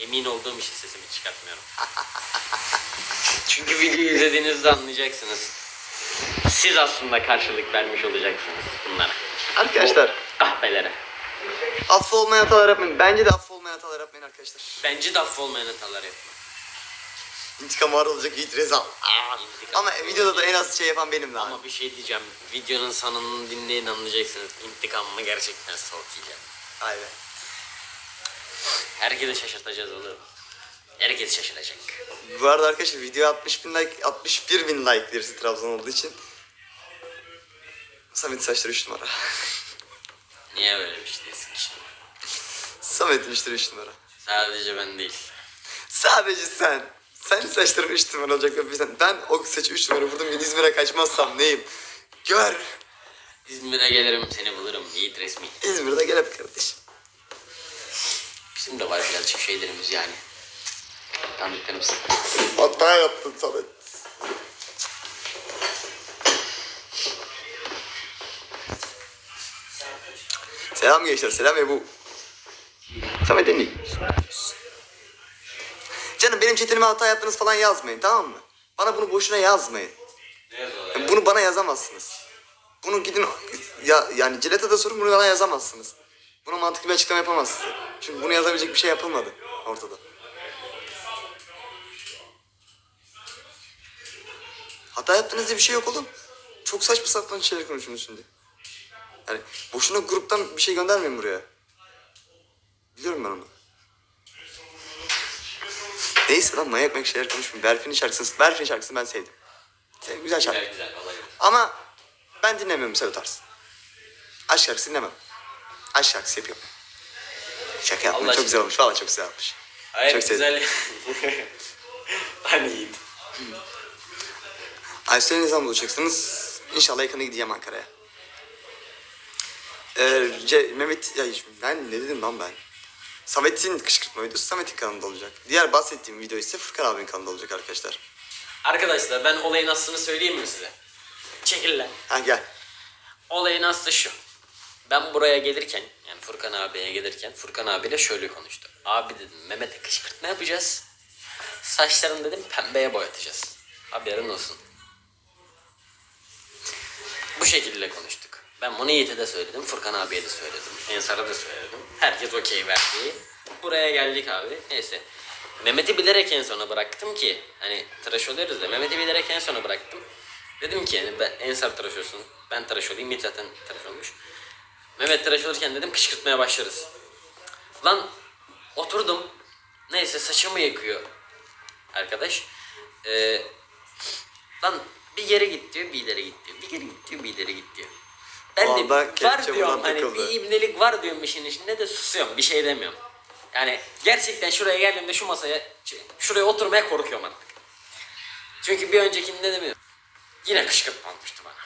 Emin olduğum için sesimi çıkartmıyorum. Çünkü videoyu izlediğinizde anlayacaksınız. Siz aslında karşılık vermiş olacaksınız bunlara. Arkadaşlar Kahvelere. affı olmayan hatalar yapmayın. Bence de affı olmayan hatalar yapmayın arkadaşlar. Bence de affı olmayan hatalar yapma. İntikam var olacak Yiğit Rezal. Aa. İntikam. Ama videoda da en az şey yapan benim lan. Ama bir şey diyeceğim. Videonun sonunu dinleyin anlayacaksınız. İntikamımı gerçekten soğuk yiyeceğim. Herkesi şaşırtacağız oğlum. Herkes şaşıracak. Bu arada arkadaşlar video 60 bin like, 61 bin like birisi Trabzon olduğu için. Samet saçları 3 numara. Niye böyle bir şey diyorsun ki şimdi? Samet'in işte 3 numara. Sadece ben değil. Sadece sen. Sen saçların 3 numara olacak. Ben o saçı 3 numara vurdum yine İzmir'e kaçmazsam neyim? Gör. İzmir'e gelirim seni bulurum. Yiğit resmi. İzmir'de gel hep kardeşim. Bizim de var birazcık şeylerimiz yani. Tanıdıklarımız. Hata yaptın Samet. Selam gençler, selam Ebu. Samet Emin. Canım benim chatime hata yaptınız falan yazmayın tamam mı? Bana bunu boşuna yazmayın. Yani bunu bana yazamazsınız. Bunu gidin ya yani Cileta'da sorun bunu bana yazamazsınız. Buna mantıklı bir açıklama yapamazsınız. Çünkü bunu yazabilecek bir şey yapılmadı ortada. Hata yaptınız diye bir şey yok oğlum. Çok saçma sapan şeyler konuşuyorsunuz şimdi. Yani boşuna gruptan bir şey göndermeyin buraya. Biliyorum ben onu. Neyse lan manyak manyak şeyler konuşmayın. Berfin'in şarkısını, Berfin'in şarkısını ben sevdim. Güzel şarkı. Güzel güzel. Ama ben dinlemiyorum mesela o tarz. Aşk şarkısı dinlemem. Aşk şarkısı yapıyorum. Şaka yapma. Allah Çok güzel olmuş. Valla çok güzel olmuş. Hayır Çok güzel. hani Yiğit. Ayşe'yle ne zaman bulacaksınız? İnşallah yakında gideceğim Ankara'ya. Ee, Ce- Mehmet, ya ben ne dedim lan ben? Samet'in kışkırtma videosu Samet'in kanalında olacak. Diğer bahsettiğim video ise Furkan abinin kanalında olacak arkadaşlar. Arkadaşlar ben olayın aslını söyleyeyim mi size? Çekil lan. Ha gel. Olayın aslı şu. Ben buraya gelirken yani Furkan abiye gelirken Furkan abiyle şöyle konuştu. Abi dedim Mehmet'e kışkırtma yapacağız. Saçlarını dedim pembeye boyatacağız. Haberin olsun. Bu şekilde konuştuk. Ben bunu Yiğit'e de söyledim. Furkan abiye de söyledim. Ensar'a da söyledim. Herkes okey verdi. Buraya geldik abi. Neyse. Mehmet'i bilerek en sona bıraktım ki hani tıraş oluyoruz da Mehmet'i bilerek en sona bıraktım. Dedim ki yani ben Ensar tıraş olsun. Ben tıraş olayım. Yiğit zaten tıraş olmuş. Mehmet tıraş olurken dedim kışkırtmaya başlarız. Lan oturdum. Neyse saçımı yakıyor arkadaş. Ee, lan bir yere git diyor, bir ileri git diyor. Bir geri git diyor, bir ileri git diyor. Ben de var kepçe diyorum buradan hani takıldı. bir ibnelik var diyorum işin içinde de susuyorum. Bir şey demiyorum. Yani gerçekten şuraya geldiğimde şu masaya, şuraya oturmaya korkuyorum artık. Çünkü bir öncekinde demiyorum. Yine kışkırtma olmuştu bana.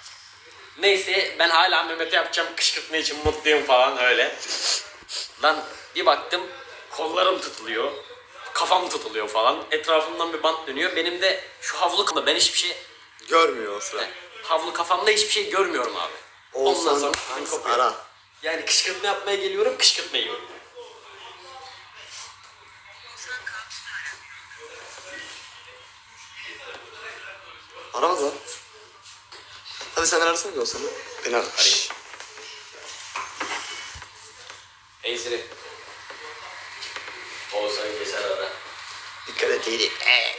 Neyse ben hala Mehmet'e yapacağım kışkırtma için mutluyum falan öyle. Lan bir baktım kollarım tutuluyor. Kafam tutuluyor falan. Etrafımdan bir bant dönüyor. Benim de şu havlu kafamda ben hiçbir şey Görmüyor o sıra. havlu kafamda hiçbir şey görmüyorum abi. Ondan Olsan sonra hangisi kopuyor. ara. Yani kışkırtma yapmaya geliyorum kışkırtma yiyorum. Aramaz lan. Hadi sen arasana bir olsana. Beni ara. Arayayım. Hey Siri. Oğuzhan keser ara. Dikkat et iyi değil. Ee.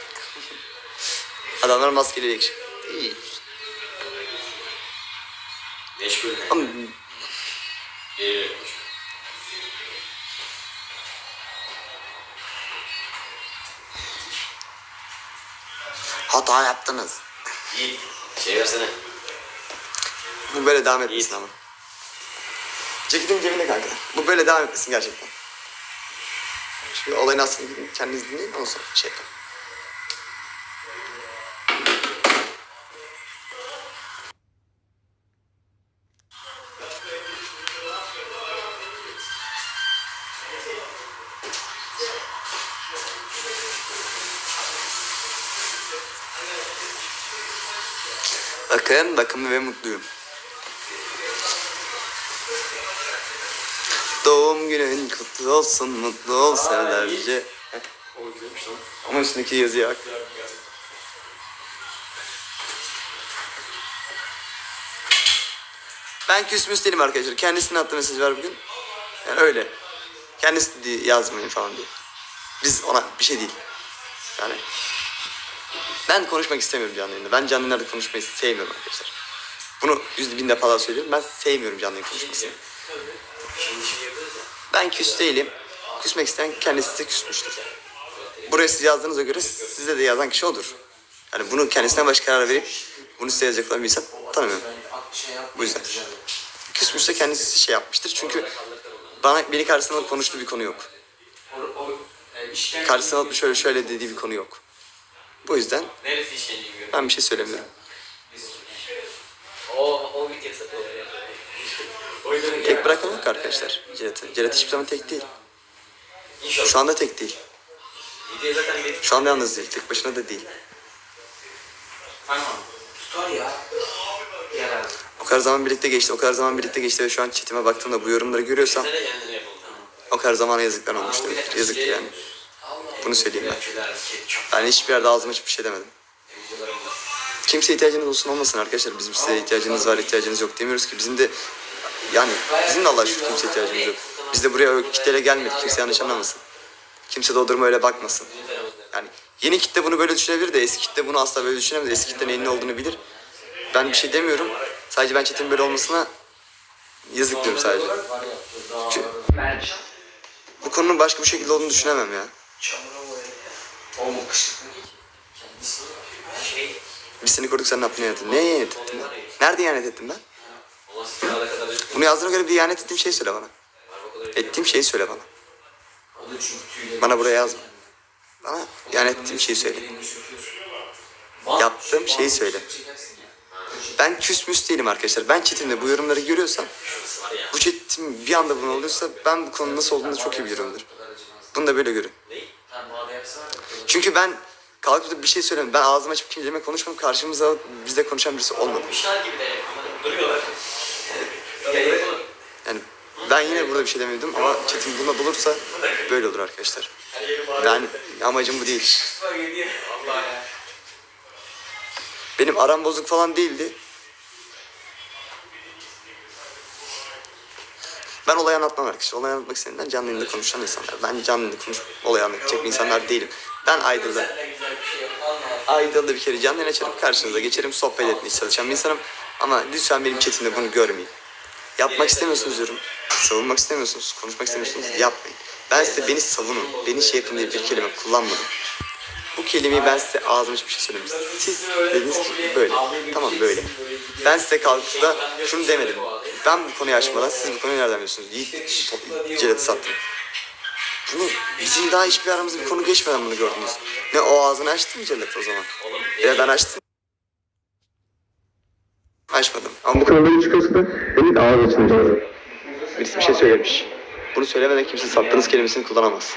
Adamlar maskeli yakışık. İyi. Meşgul ne? Ama hata yaptınız. Yiğit. Şey versene. Bu böyle devam etmesin ama. Ceketim cebinde kanka. Bu böyle devam etmesin gerçekten. Şimdi olayın aslını gidin kendiniz dinleyin ondan sonra şey yapın. Bakın bakımlı ve mutluyum. Doğum günün kutlu olsun, mutlu ol. Heh. küsmüştüm. Ama üstündeki yazıya bak. Ben küsmüş değilim arkadaşlar. Kendisinin attığı mesaj var bugün. Yani öyle. Kendisi diye yazmayın falan diye. Biz ona bir şey değil. Yani ben konuşmak istemiyorum canlı yayında. Ben canlı yayında konuşmayı sevmiyorum arkadaşlar. Bunu yüzde bin defa daha söylüyorum. Ben sevmiyorum canlı yayın konuşmasını. Ben küs değilim. Küsmek isteyen kendisi de küsmüştür. Buraya siz yazdığınıza göre size de yazan kişi odur. Yani bunu kendisine baş karar verip bunu size yazacak olan bir insan tanımıyorum. Bu yüzden. Küsmüşse kendisi şey yapmıştır. Çünkü bana beni karşısına alıp konuştuğu bir konu yok. Karşısına alıp şöyle şöyle dediği bir konu yok. Bu yüzden ben bir şey söylemiyorum. O, o bir kez satıyor ya. O yok arkadaşlar. Cilet'i. Cilet hiçbir zaman tek değil. Şu anda tek değil. Bir... Şu anda yalnız değil. Tek başına da değil. O kadar zaman birlikte geçti. O kadar zaman birlikte geçti ve şu an chatime baktığımda bu yorumları görüyorsam o kadar zamana yazıklar olmuş demektir. Yazıktır yani. Bunu söyleyeyim ben. Ben hiçbir yerde ağzıma hiçbir şey demedim. Kimseye ihtiyacınız olsun olmasın arkadaşlar. Bizim size ihtiyacınız var, ihtiyacınız yok demiyoruz ki. Bizim de yani bizim de Allah'a şükür kimseye ihtiyacımız yok. Biz de buraya o kitleyle gelmedik. Kimse yanlış anlamasın. Kimse de o duruma öyle bakmasın. Yani yeni kitle bunu böyle düşünebilir de eski kitle bunu asla böyle düşünemez. Eski kitle neyin ne olduğunu bilir. Ben bir şey demiyorum. Sadece ben chat'in böyle olmasına yazık diyorum sadece. Çünkü bu konunun başka bir şekilde olduğunu düşünemem ya. Biz seni kurduk sen ne yaptın? Neye ihanet ettin? Nerede ihanet ettim ben? Bunu yazdığına göre bir ihanet ettiğim şeyi söyle bana. Ettiğim şeyi söyle bana. Bana buraya yazma. Bana ihanet ettiğim şeyi söyle. Yaptığım şeyi söyle. Ben küsmüs değilim arkadaşlar. Ben chatimde bu yorumları görüyorsam, bu chatim bir anda bunu oluyorsa ben bu konunun nasıl olduğunu çok iyi biliyorumdur. Bunu da böyle görün. Çünkü ben kalkıp da bir şey söylemiyorum. Ben ağzımı açıp kelime konuşmadım. Karşımıza bizde konuşan birisi olmadı. Duruyorlar. Yani ben yine burada bir şey demiyordum ama chatim buna bulursa böyle olur arkadaşlar. Ben amacım bu değil. Benim aram bozuk falan değildi. Ben olayı anlatmam arkadaşlar. Olayı anlatmak istediğimden canlı yayında konuşan insanlar. Ben canlı yayında konuşup olayı anlatacak insanlar değilim. Ben. Allah. Idle'da bir kere canlı yayın açarım karşınıza geçerim sohbet etmeye çalışan bir insanım. Ama lütfen benim chatimde bunu görmeyin. Yapmak istemiyorsunuz diyorum. Savunmak istemiyorsunuz, konuşmak istemiyorsunuz. Yapmayın. Ben size beni savunun, beni şey yapın diye bir kelime kullanmadım. Bu kelimeyi ben size ağzım hiçbir şey söylemedim. Siz dediniz ki böyle. Tamam böyle. Ben size kalkıp da şunu demedim. Ben bu konuyu açmadan siz bu konuyu nereden biliyorsunuz? Yiğit Celat'ı sattım. Bunu bizim daha hiçbir aramızda bir konu geçmeden bunu gördünüz. Ne o ağzını açtı mı Celat o zaman? Ya ben açtım. Açmadım. Ama bu bir çıkıyorsa da evet ağız açılacağız. Birisi bir şey söylemiş. Bunu söylemeden kimse sattığınız kelimesini kullanamaz.